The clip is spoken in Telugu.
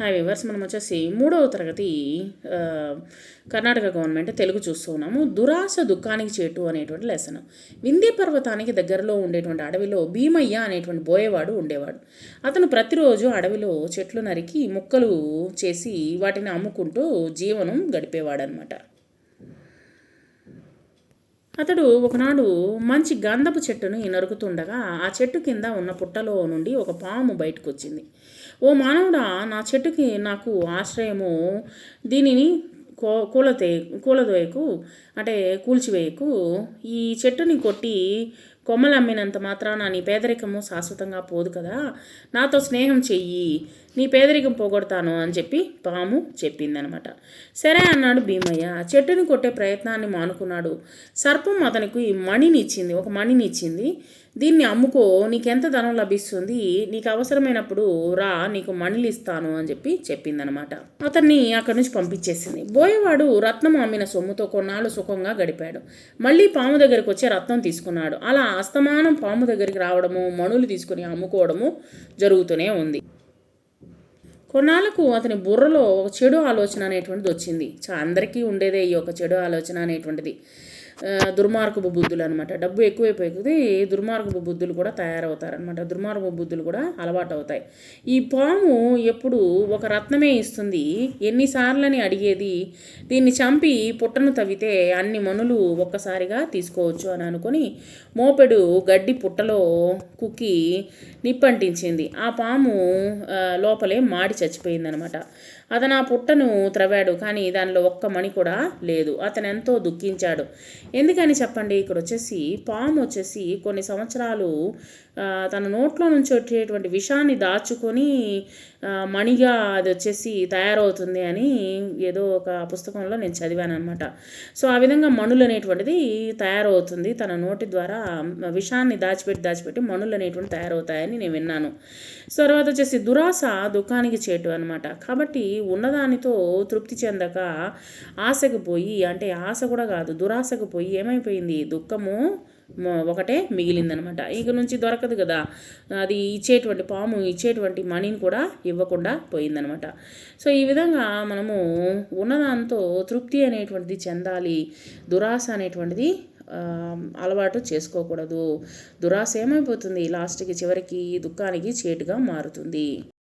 హాయ్ వివర్స్ మనం వచ్చేసి మూడవ తరగతి కర్ణాటక గవర్నమెంట్ తెలుగు చూస్తూ ఉన్నాము. దురాశ దుఃఖానికి చేటు అనేటువంటి లెసన్ వింధ్య పర్వతానికి దగ్గరలో ఉండేటువంటి అడవిలో భీమయ్య అనేటువంటి బోయేవాడు ఉండేవాడు. అతను ప్రతిరోజు అడవిలో చెట్లు నరికి ముక్కలు చేసి వాటిని అమ్ముకుంటూ జీవనం గడిపేవాడు అనమాట అతడు ఒకనాడు మంచి గంధపు చెట్టుని నరుకుతుండగా ఆ చెట్టు కింద ఉన్న పుట్టలో నుండి ఒక పాము బయటకు వచ్చింది ఓ మానవుడా నా చెట్టుకి నాకు ఆశ్రయము. దీనిని కో కూలతే కూలదోయకు అంటే కూల్చివేయకు. ఈ చెట్టుని కొట్టి కొమ్మలు అమ్మినంత మాత్రాన నీ పేదరికము శాశ్వతంగా పోదు కదా. నాతో స్నేహం చెయ్యి. నీ పేదరికం పోగొడతాను అని చెప్పి పాము చెప్పిందనమాట. సరే అన్నాడు భీమయ్య. చెట్టుని కొట్టే ప్రయత్నాన్ని మానుకున్నాడు. సర్పం అతనికి మణిని ఇచ్చింది ఒక మణిని ఇచ్చింది దీన్ని అమ్ముకో. నీకెంత ధనం లభిస్తుంది? నీకు అవసరమైనప్పుడు రా. నీకు మణిలు ఇస్తాను అని చెప్పి చెప్పిందనమాట. అతన్ని అక్కడి నుంచి పంపించేసింది. బోయవాడు రత్నం అమ్మిన సొమ్ముతో కొన్నాళ్ళు సుఖంగా గడిపాడు. మళ్ళీ పాము దగ్గరికి వచ్చి రత్నం తీసుకున్నాడు. అలా అస్తమానం పాము దగ్గరికి రావడము మణులు తీసుకుని అమ్ముకోవడము జరుగుతూనే ఉంది. కొన్నాళ్ళకు అతని బుర్రలో ఒక చెడు ఆలోచన అనేటువంటిది వచ్చింది. చా అందరికీ ఉండేదే ఈ యొక్క చెడు ఆలోచన అనేటువంటిది. దుర్మార్గపు బుద్ధులు అనమాట డబ్బు ఎక్కువైపోయింది దుర్మార్గపు బుద్ధులు కూడా తయారవుతారనమాట దుర్మార్గపు బుద్ధులు కూడా అలవాటు అవుతాయి ఈ పాము ఎప్పుడు ఒక రత్నమే ఇస్తుంది. ఎన్నిసార్లని అడిగేది? దీన్ని చంపి పుట్టను తవ్వితే అన్ని మనులు ఒక్కసారిగా తీసుకోవచ్చు అని అనుకొని మోపెడు గడ్డి పుట్టలో కుక్కి నిప్పంటించింది. ఆ పాము లోపలే మాడి చచ్చిపోయిందనమాట అతను ఆ పుట్టను త్రవ్వాడు కానీ దానిలో ఒక్క మణి కూడా లేదు. అతను ఎంతో దుఃఖించాడు. ఎందుకని చెప్పండి? ఇక్కడ వచ్చేసి పాము వచ్చేసి కొన్ని సంవత్సరాలు తన నోట్లో నుంచి వచ్చేటువంటి విషాన్ని దాచుకొని మణిగా అది వచ్చేసి తయారవుతుంది అని ఏదో ఒక పుస్తకంలో నేను చదివాను అనమాట సో ఆ విధంగా మణులు అనేటువంటిది తయారవుతుంది. తన నోటి ద్వారా విషాన్ని దాచిపెట్టి దాచిపెట్టి మణులు అనేటువంటి తయారవుతాయని నేను విన్నాను. సో తర్వాత వచ్చేసి దురాశ దుఃఖానికి చేటు అనమాట కాబట్టి ఉన్నదానితో తృప్తి చెందక ఆశకు పోయి అంటే ఆశ కూడా కాదు దురాశకు పోయి ఏమైపోయింది? దుఃఖము ఒకటే మిగిలిందనమాట. ఇక నుంచి దొరకదు కదా. అది ఇచ్చేటువంటి పాము ఇచ్చేటువంటి మనీని కూడా ఇవ్వకుండా పోయిందనమాట. సో ఈ విధంగా మనము ఉన్నదాంతో తృప్తి అనేటువంటిది చెందాలి. దురాశ అనేటువంటిది అలవాటు చేసుకోకూడదు. దురాశ ఏమైపోతుంది? లాస్ట్కి చివరికి దుఃఖానికి చేటుగా మారుతుంది.